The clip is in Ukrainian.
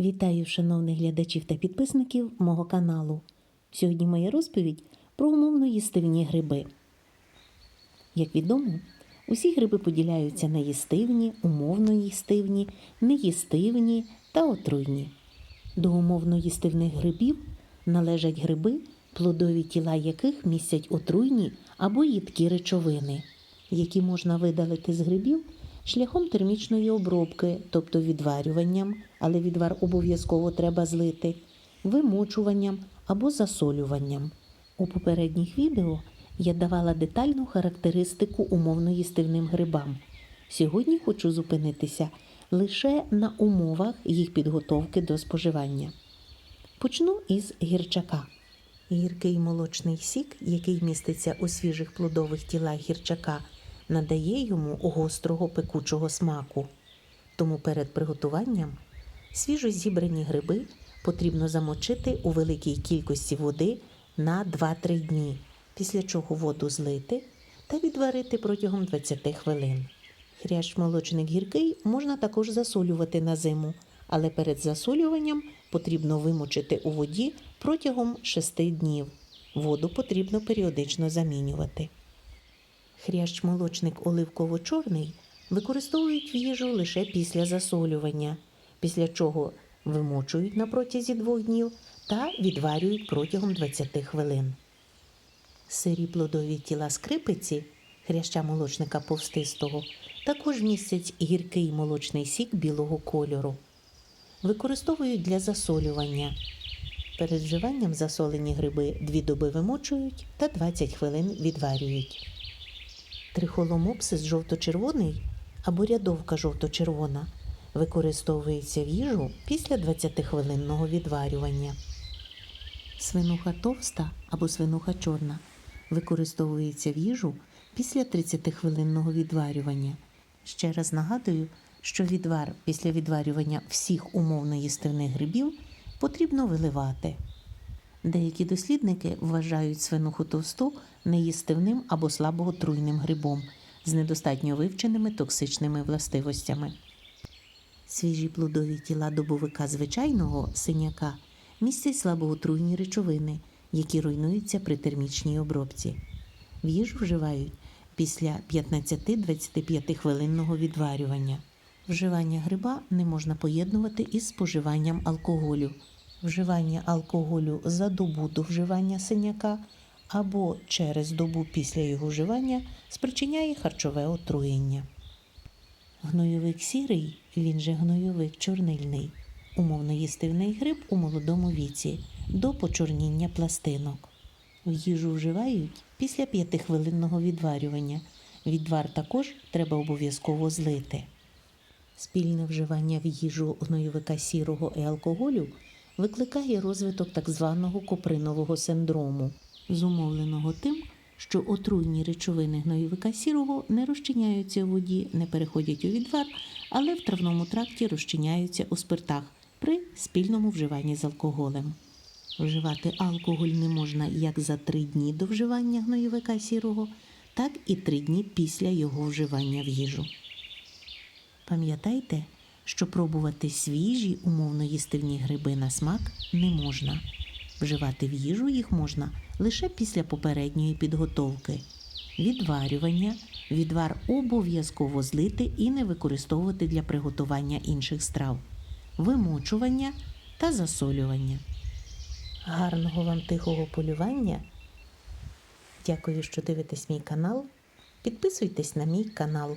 Вітаю шановних глядачів та підписників мого каналу. Сьогодні моя розповідь про умовно їстивні гриби. Як відомо, усі гриби поділяються на їстивні, умовно їстивні, неїстивні та отруйні. До умовно їстивних грибів належать гриби, плодові тіла яких містять отруйні або їдкі речовини, які можна видалити з грибів шляхом термічної обробки, тобто відварюванням, але відвар обов'язково треба злити, вимочуванням або засолюванням. У попередніх відео я давала детальну характеристику умовно їстивним грибам. Сьогодні хочу зупинитися лише на умовах їх підготовки до споживання. Почну із гірчака. Гіркий молочний сік, який міститься у свіжих плодових тілах гірчака, надає йому гострого пекучого смаку. Тому перед приготуванням свіжо зібрані гриби потрібно замочити у великій кількості води на 2-3 дні, після чого воду злити та відварити протягом 20 хвилин. Хрящ молочник гіркий можна також засолювати на зиму, але перед засолюванням потрібно вимочити у воді протягом 6 днів. Воду потрібно періодично замінювати. Хрящ молочник оливково-чорний використовують в їжу лише після засолювання, після чого вимочують на протязі двох днів та відварюють протягом 20 хвилин. Сирі плодові тіла скрипиці, хряща молочника повстистого, також містять гіркий молочний сік білого кольору. Використовують для засолювання. Перед вживанням засолені гриби дві доби вимочують та 20 хвилин відварюють. Трихоломопсис жовто-червоний або рядовка жовто-червона використовується в їжу після 20-хвилинного відварювання. Свинуха товста або свинуха чорна використовується в їжу після 30-хвилинного відварювання. Ще раз нагадую, що відвар після відварювання всіх умовно їстивних грибів потрібно виливати. Деякі дослідники вважають свинуху товсту неїстивним або слабоотруйним грибом з недостатньо вивченими токсичними властивостями. Свіжі плодові тіла добовика звичайного синяка містять слабоотруйні речовини, які руйнуються при термічній обробці. В їжу вживають після 15-25 хвилинного відварювання. Вживання гриба не можна поєднувати із споживанням алкоголю. Вживання алкоголю за добу до вживання синяка або через добу після його вживання спричиняє харчове отруєння. Гнойовик сірий, він же гнойовик чорнильний, умовно їстивний гриб у молодому віці до почорніння пластинок. В їжу вживають після 5-хвилинного відварювання. Відвар також треба обов'язково злити. Спільне вживання в їжу гнойовика сірого і алкоголю викликає розвиток так званого копринового синдрому, зумовленого тим, що отруйні речовини гнойовика сірого не розчиняються у воді, не переходять у відвар, але в травному тракті розчиняються у спиртах при спільному вживанні з алкоголем. Вживати алкоголь не можна як за три дні до вживання гнойовика сірого, так і три дні після його вживання в їжу. Пам'ятайте, що пробувати свіжі умовно їстивні гриби на смак не можна. Вживати в їжу їх можна лише після попередньої підготовки. Відварювання, відвар обов'язково злити і не використовувати для приготування інших страв, вимочування та засолювання. Гарного вам тихого полювання! Дякую, що дивитесь мій канал. Підписуйтесь на мій канал.